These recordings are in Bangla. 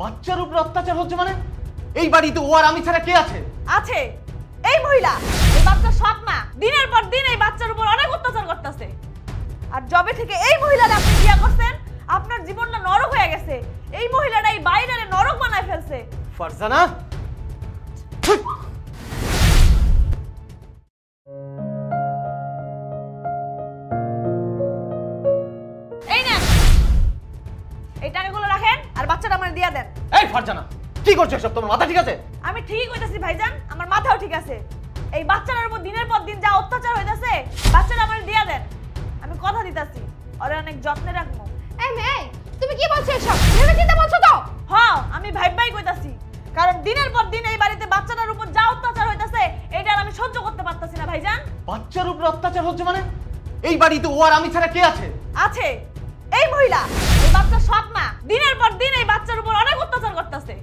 বাচ্চার উপর অত্যাচার হচ্ছে মানে? এই বাড়িতে ও আর আমি ছাড়া কে আছে? আছে। এই মহিলা এই বাচ্চা সব মা দিনের পর দিন এই বাচ্চার উপর অনেক অত্যাচার করতেছে। আর জবে থেকে এই মহিলাটা আপনি বিয়ে করছেন আপনার জীবনটা নরক হয়ে গেছে। এই মহিলাটা এই বাইরে নরক বানায় ফেলছে। ফারজানা! আমার দিয়ে দেন। এই ফারজানা কি করছ সব তোমার মাথা ঠিক আছে? আমি ঠিকই কইতাছি ভাইজান। আমার মাথাও ঠিক আছে। এই বাচ্চাটার উপর দিনের পর দিন যা অত্যাচার হইতাছে বাচ্চাটা আমার দিয়া দেন। আমি কথা দিতাছি ওরে অনেক যত্নে রাখব। এই মেয়ে তুমি কি বলছো এসব? ভেবে চিন্তা বলছো তো? হ আমি ভাইবাই কইতাছি কারণ দিনের পর দিন এই বাড়িতে বাচ্চাটার উপর যা অত্যাচার হইতাছে এটা আর আমি সহ্য করতে পারতাছি না ভাইজান। বাচ্চার উপর অত্যাচার হচ্ছে মানে? এই বাড়িতে ও আর আমি ছাড়া কে আছে? আছে। এই মহিলা বাচ্চা সৎ মা দিনের পর দিন এই বাচ্চার উপর অনেক অত্যাচার করতেছে।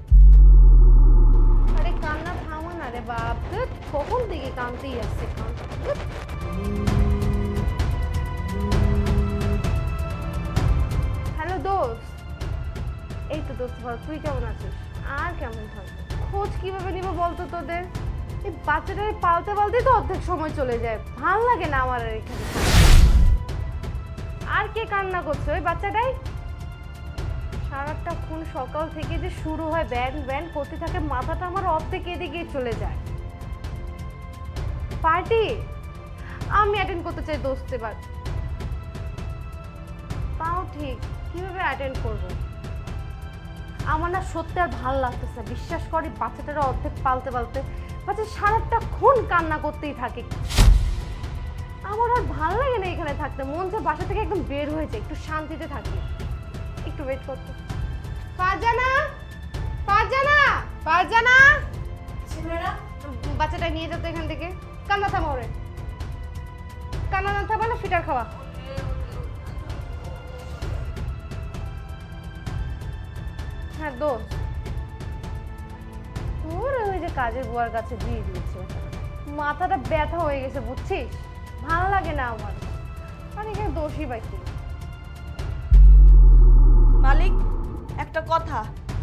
আরে কান্না থামো না রে বাপ। কখন থেকে কানতেই আসছে হ্যালো দোস্ত। এই তো দোস্ত ভালো তুই কেমন আছিস? আর কেমন থাকব খোঁজ কীভাবে নিব বলতো তোদের? এই বাচ্চাটাকে পালতে পালতেই তো অর্ধেক সময় চলে যায়। ভালো লাগে না আমার আর এখানে আর কে কান্না করছে ওই বাচ্চাটাই? সারাটা খুন সকাল থেকে যে শুরু হয় ব্যান ব্যান করতে থাকে, মাথাটা আমার অর্ধেক এদিকে চলে যায়। পার্টি? আমি অ্যাটেন্ড করতে চাই দোস্ত এবার। তাও ঠিক, কীভাবে অ্যাটেন্ড করব? আমার না সত্যি আর ভালো লাগতেছে। বিশ্বাস করি বাচ্চাটারা অর্ধেক পালতে পালতে, বাচ্চা সারাটা খুন কান্না করতেই থাকে। আমার আর ভালো লাগে না এখানে থাকতে। মন চায় বাসা থেকে একদম বের হয়ে যায়, একটু শান্তিতে থাকি। একটু ওয়েট করতে। ফারজানা ফারজানা ফারজানা বাচ্চাটা নিয়ে যেত এখান থেকে। কান্না থামা ওরে কান্না না থামা না ফিটার খাওয়া। হ্যাঁ দোস্ত ওরে ওই যে কাজের বুয়ার কাছে দিয়ে দিয়েছে। মাথাটা ব্যথা হয়ে গেছে বুঝছিস? ভালো লাগে না আমার। আর এখানে দোষী পাইছি মালিক? একটা কথা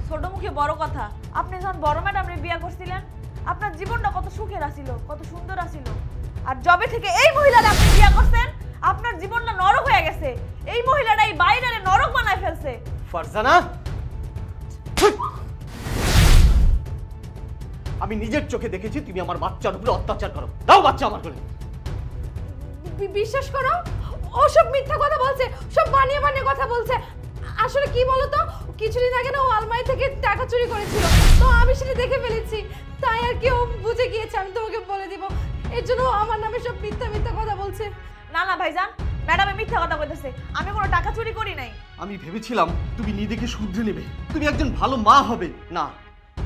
ছোট মুখে বড় কথা। আপনি যখন বড় ম্যাডামরে বিয়ে করছিলেন আপনার জীবনটা কত সুখের আছিল কত সুন্দর আছিল। আর জবে থেকে এই মহিলাটা আপনি বিয়ে করছেন আপনার জীবনটা নরক হয়ে গেছে। এই মহিলাটা এই বাইরে নরক বানায় ফেলছে। ফারজানা! আমি নিজের চোখে দেখেছি তুমি আমার বাচ্চার উপরে অত্যাচার করো। দাও বাচ্চা আমার করে বিশ্বাস করো ওসব মিথ্যা কথা বলছে সব বানিয়ে বানিয়ে কথা বলছে। আসলে কি বলতো? কিছুদিন আগে না ও আলমারি থেকে টাকা চুরি করেছিল। তো আমি সেটা দেখে ফেলেছি। তাই আর কি ও বুঝে গিয়েছে আমি তোমাকে বলে দিব। এর জন্য আমার নামে সব মিথ্যা মিথ্যা কথা বলছে। না না ভাইজান ম্যাডামে মিথ্যা কথা বলতেছে। আমি কোনো টাকা চুরি করি নাই। আমি ভেবেছিলাম তুমি নিজেকে শুধরে নেবে। তুমি একজন ভালো মা হবে। না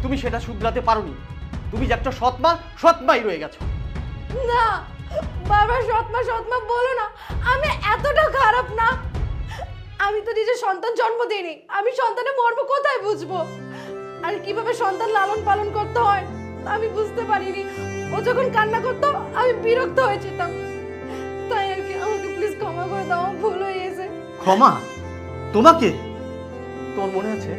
তুমি সেটা শুধরাতে পারোনি। তুমি যে একটা সৎ মা সৎ মাই রয়ে গেছো। না বারবার সৎমা সৎমা বলো না। আমি এতটা খারাপ না। আমি তো নিজের সন্তান জন্ম দিইনি। আমি সন্তানের মর্ম কোথায় বুঝব? আর কীভাবে সন্তান লালন পালন করতে হয় আমি বুঝতে পারিনি। ও যখন কান্না করতো, আমি বিরক্ত হয়ে যেতাম। তাই আর কি, আমাকে প্লিজ ক্ষমা করে দাও ভুল হয়ে গেছে। ক্ষমা? তোমাকে? তোমার মনে আছে?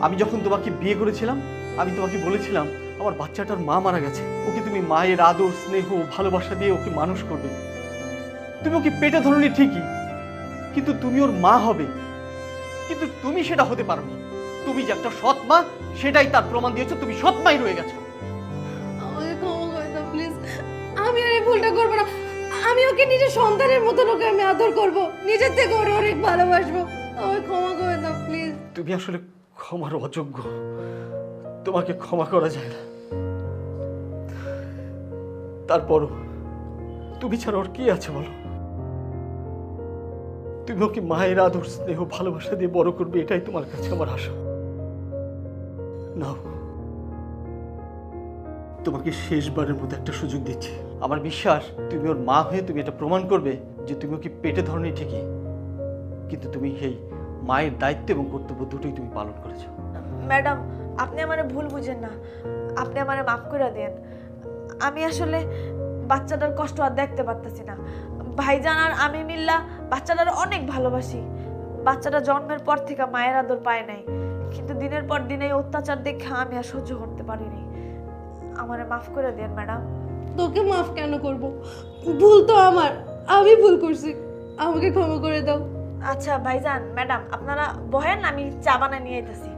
আমি যখন তোমাকে বিয়ে করেছিলাম, আমি তোমাকে বলেছিলাম, আমার বাচ্চাটার মা মারা গেছে। ওকে তুমি মায়ের আদর, স্নেহ ভালোবাসা দিয়ে ওকে মানুষ করবে। তুমি ওকে পেটে ধরনি ঠিকই। কিন্তু তুমি ওর মা হবে। কিন্তু তুমি সেটা হতে পারো না। তুমি যে একটা সৎ মা সেটাই তার প্রমাণ দিয়েছ তুমি সৎ মাই রয়ে গেছো। আমাকে ক্ষমা করে দাও প্লিজ। আমি আর এই ভুলটা করব না। আমি ওকে নিজের সন্তানের মতন ওকে আমি আদর করব। নিজের থেকে ওরে অনেক ভালোবাসবো। আমাকে ক্ষমা করে দাও প্লিজ। তুমি আসলে ক্ষমার অযোগ্য। তোমাকে ক্ষমা করা যায় না। তারপরও তুমি ছাড়া ওর কি আছে বলো? তুমি ওকে মায়ের আদর, স্নেহ, ভালোবাসা দিয়ে বড় করবে? এটাই তোমার কাছে আমার আশা। নাও। তোমাকে শেষবারের মতো একটা সুযোগ দিচ্ছি। আমার বিশ্বাস, তুমি ওর মা হয়ে তুমি এটা প্রমাণ করবে যে তুমি ওকে পেটে ধরনি ঠিকই। কিন্তু তুমি সেই মায়ের দায়িত্ব এবং কর্তব্য দুটোই তুমি পালন করেছ। ম্যাডাম, আপনি আমার ভুল বুঝেন না। আপনি আমার মাফ করে দেন। আমি আসলে বাচ্চাটার কষ্ট আর দেখতে পারতেছি না। ভাইজান আর আমি মিল্লা বাচ্চাটার অনেক ভালোবাসি। বাচ্চাটা জন্মের পর থেকে মায়ের আদর পায় নাই। কিন্তু দিনের পর দিন এই অত্যাচার দেখে আমি আর সহ্য করতে পারিনি। আমারে মাফ করে দেন ম্যাডাম। তোকে মাফ কেন করব? ভুল তো আমার। আমি ভুল করছি। আমাকে ক্ষমা করে দাও। আচ্ছা ভাইজান ম্যাডাম আপনারা বহেন আমি চা বানায় নিয়ে যেতেছি